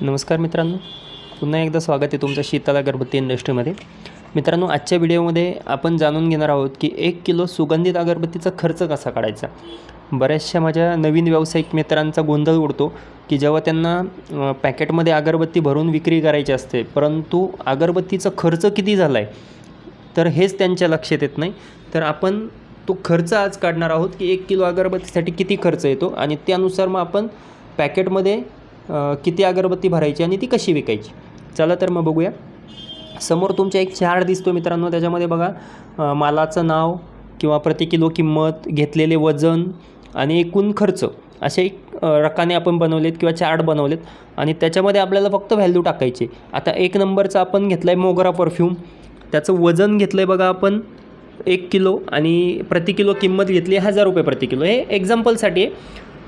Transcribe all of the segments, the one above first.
नमस्कार मित्रांनो. पुन्हा एकदा स्वागत आहे तुमचं शीतला अगरबत्ती इंडस्ट्रीमध्ये. मित्रांनो आजच्या व्हिडिओमध्ये आपण जाणून घेणार आहोत की एक किलो सुगंधित अगरबत्तीचा खर्च कसा काढायचा? बऱ्याचशा माझ्या नवीन व्यावसायिक मित्रांचा गोंधळ उडतो की जेव्हा त्यांना पॅकेटमध्ये अगरबत्ती भरून विक्री करायची असते परंतु अगरबत्तीचा खर्च किती झाला आहे तर हेच त्यांच्या लक्षात येत नाही. तर आपण तो खर्च आज काढणार आहोत की एक किलो अगरबत्तीसाठी किती खर्च येतो आणि त्यानुसार मग आपण पॅकेटमध्ये किती अगरबत्ती भरायची आणि ती कशी विकायची? चला तर मग बघूया. समोर तुमच्या एक चार्ट दिसतो मित्रांनो. त्याच्यामध्ये बघा मालाचं नाव किंवा प्रति किलो किंमत घेतलेले वजन आणि एकूण खर्च असे एक रकाने आपण बनवलेत किंवा चार्ट बनवलेत. आणि त्याच्यामध्ये आपल्याला फक्त व्हॅल्यू टाकायची. आता एक नंबरचा आपण घेतला आहे मोगरा परफ्यूम. त्याचं वजन घेतलं आहे बघा आपण एक किलो आणि प्रति किलो किंमत घेतली आहे हजार रुपये प्रति किलो हे एक्झाम्पलसाठी आहे.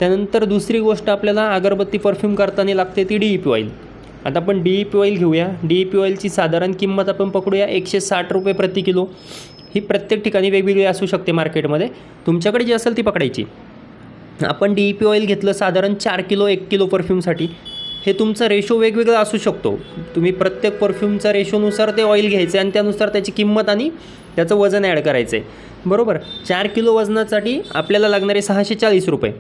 त्यानंतर दुसरी गोष्ट आपल्याला अगरबत्ती परफ्यूम करताना लागते ती डी ई पी ऑइल आता आपण डी ई पी ऑइल घेऊया. डी ई पी ऑइलची साधारण किंमत आपण पकडूया. एकशे साठ रुपये प्रति किलो. ही प्रत्येक ठिकाणी वेगवेगळी असू शकते मार्केटमध्ये. तुमच्याकडे जी असेल ती पकडायची. आपण डी ई पी ऑइल घेतलं साधारण चार किलो एक किलो परफ्यूमसाठी. हे तुमचा रेशो वेगवेगळा असू शकतो. तुम्ही प्रत्येक परफ्यूमचा रेशोनुसार ते ऑइल घ्यायचं आणि त्यानुसार त्याची किंमत आणि त्याचं वजन ॲड करायचं आहे बरोबर? चार किलो वजनासाठी आपल्याला लागणारे सहाशे चाळीस रुपये.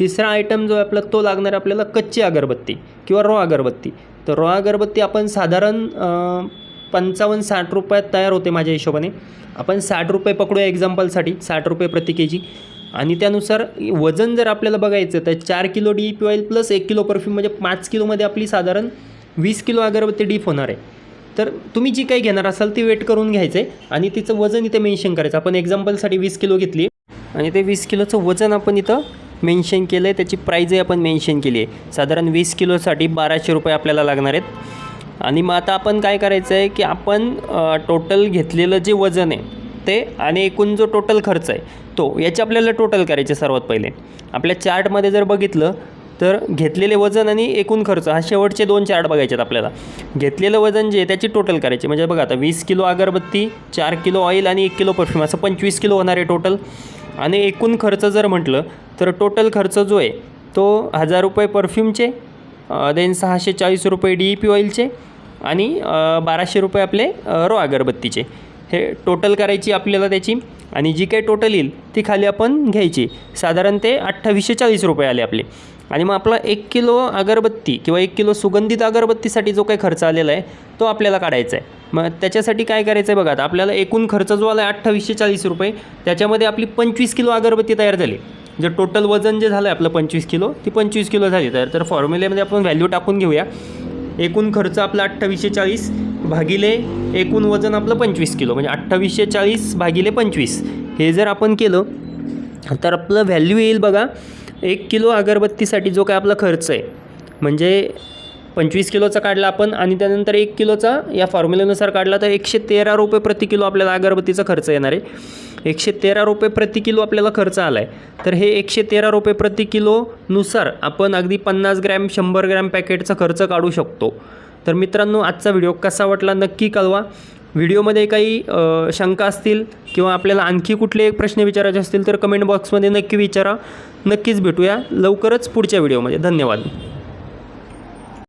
तिसरा आयटम जो आहे आपला तो लागणार आपल्याला कच्ची अगरबत्ती किंवा रॉ अगरबत्ती. तर रॉ अगरबत्ती आपण साधारण पंचावन्न साठ रुपयात तयार होते माझ्या हिशोबाने. आपण साठ रुपये पकडूया एक्झाम्पलसाठी साठ रुपये प्रति के जी आणि त्यानुसार वजन जर आपल्याला बघायचं तर चार kilo D P oil plus एक किलो परफ्यूम म्हणजे पाच किलोमध्ये आपली साधारण वीस किलो अगरबत्ती डीप होणार आहे. तर तुम्ही जी काही घेणार असाल ती वेट करून घ्यायचं आहे आणि तिचं वजन इथे मेन्शन करायचं. आपण एक्झाम्पलसाठी वीस किलो घेतली आणि ते वीस किलोचं वजन आपण इथं मेन्शन केलं आहे त्याची प्राईजही आपण मेन्शन केली आहे साधारण वीस किलोसाठी बाराशे रुपये आपल्याला लागणार आहेत. आणि मग आता आपण काय करायचं आहे की आपण टोटल घेतलेलं जे वजन आहे ते आणि एकूण जो टोटल खर्च आहे तो याचे आपल्याला टोटल करायचे सर्वात पहिले. आपल्या चार्टमध्ये जर बघितलं तर घेतलेले वजन आणि एकूण खर्च हा शेवटचे दोन चार्ट बघायचे आहेत आपल्याला. घेतलेलं वजन जे आहे त्याची टोटल करायची म्हणजे बघा आता वीस किलो अगरबत्ती चार किलो ऑइल आणि एक किलो परफ्यूम असं पंचवीस किलो होणार आहे टोटल आणि एकूण खर्च जर म्हटलं तर टोटल खर्च जो आहे तो हजार रुपये परफ्यूमचे देन सहाशे चाळीस रुपये डी ई पी ऑइलचे आणि बाराशे रुपये आपले रो अगरबत्तीचे. हे टोटल करायची आपल्याला त्याची आणि जी काही टोटल येईल ती खाली आपण घ्यायची. साधारण ते अठ्ठावीसशे चाळीस रुपये आले आपले. आणि मग आपला एक किलो अगरबत्ती किंवा एक किलो सुगंधित अगरबत्तीसाठी जो काही खर्च आलेला आहे तो आपल्याला काढायचा आहे. मग त्याच्यासाठी काय करायचं आहे बघा आता आपल्याला एकूण खर्च जो आला आहे अठ्ठावीसशे चाळीस रुपये त्याच्यामध्ये आपली पंचवीस किलो अगरबत्ती तयार झाली. म्हणजे जे टोटल वजन जे झालं आहे आपलं पंचवीस किलो ती पंचवीस किलो झाली. तर तर फॉर्म्युल्यामध्ये आपण व्हॅल्यू टाकून घेऊया. एकूण खर्च आपला अठ्ठावीसशे चाळीस भागिले एकूण वजन आपलं पंचवीस किलो. म्हणजे अठ्ठावीसशे चाळीस भागिले पंचवीस. हे जर आपण केलं तर आपलं व्हॅल्यू येईल बघा एक किलो अगरबत्तीसाठी जो काय आपला खर्च आहे. म्हणजे पंचवीस किलोचा काढला आपण आणि त्यानंतर एक किलोचा या फॉर्म्युलेनुसार काढला तर एकशे तेरा रुपये प्रति किलो आपल्याला अगरबत्तीचा खर्च येणार आहे. एकशे तेरा रुपये प्रति किलो आपल्याला खर्च आला आहे तर हे एकशे तेरा रुपये प्रति किलोनुसार आपण अगदी पन्नास ग्रॅम शंभर ग्रॅम पॅकेटचा खर्च काढू शकतो. तर मित्रांनो आजचा व्हिडिओ कसा वाटला नक्की कळवा. व्हिडिओमध्ये काही शंका असतील किंवा आपल्याला आणखी कुठले प्रश्न विचारायचे असतील तर कमेंट बॉक्समध्ये नक्की विचारा. नक्कीच भेटूया लवकरच पुढच्या व्हिडिओमध्ये. धन्यवाद.